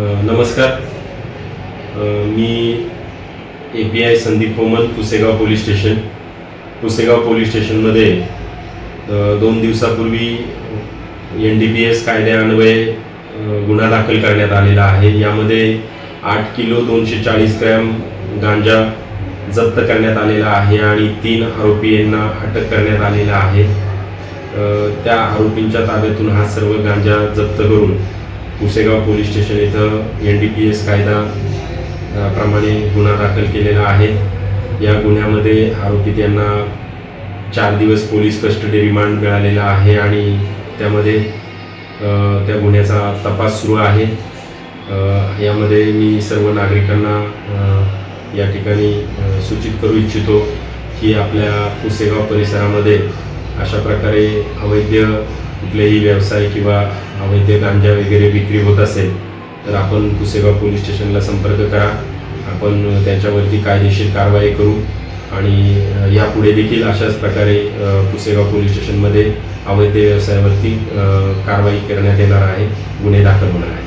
नमस्कार. मी A P I Sandeep Pomal Pusegaon police station. Pusegaon police स्टेशनमध्ये दोन दिवसापूर्वी एन डी पी एस कायद्यान्वये गुन्हा दाखल करण्यात आलेला आहे. यामध्ये आठ किलो दोनशे चाळीस ग्रॅम गांजा जप्त करण्यात आलेला आहे आणि तीन आरोपी यांना अटक करण्यात आलेला आहे. त्या आरोपींच्या ताब्यातून हा सर्व गांजा जप्त करून पुसेगाव पोलीस स्टेशन इथं एन डी पी एस कायदा प्रमाणे गुन्हा दाखल केलेला आहे. या गुन्ह्यामध्ये आरोपीत यांना चार दिवस पोलीस कस्टडी रिमांड मिळालेला आहे आणि त्यामध्ये त्या गुन्ह्याचा तपास सुरू आहे. यामध्ये मी सर्व नागरिकांना या ठिकाणी सूचित करू इच्छितो की आपल्या पुसेगाव परिसरामध्ये अशा प्रकारे अवैध कुठलेही व्यवसाय किंवा अवैध गांजा वगैरे विक्री होत असेल तर आपण कुसेगाव पोलीस स्टेशनला संपर्क करा. आपण त्याच्यावरती कायदेशीर कारवाई करू आणि यापुढे देखील अशाच प्रकारे कुसेगाव पोलीस स्टेशनमध्ये अवैध व्यवसायावरती कारवाई करण्यात येणार आहे. गुन्हे दाखल होणार आहेत.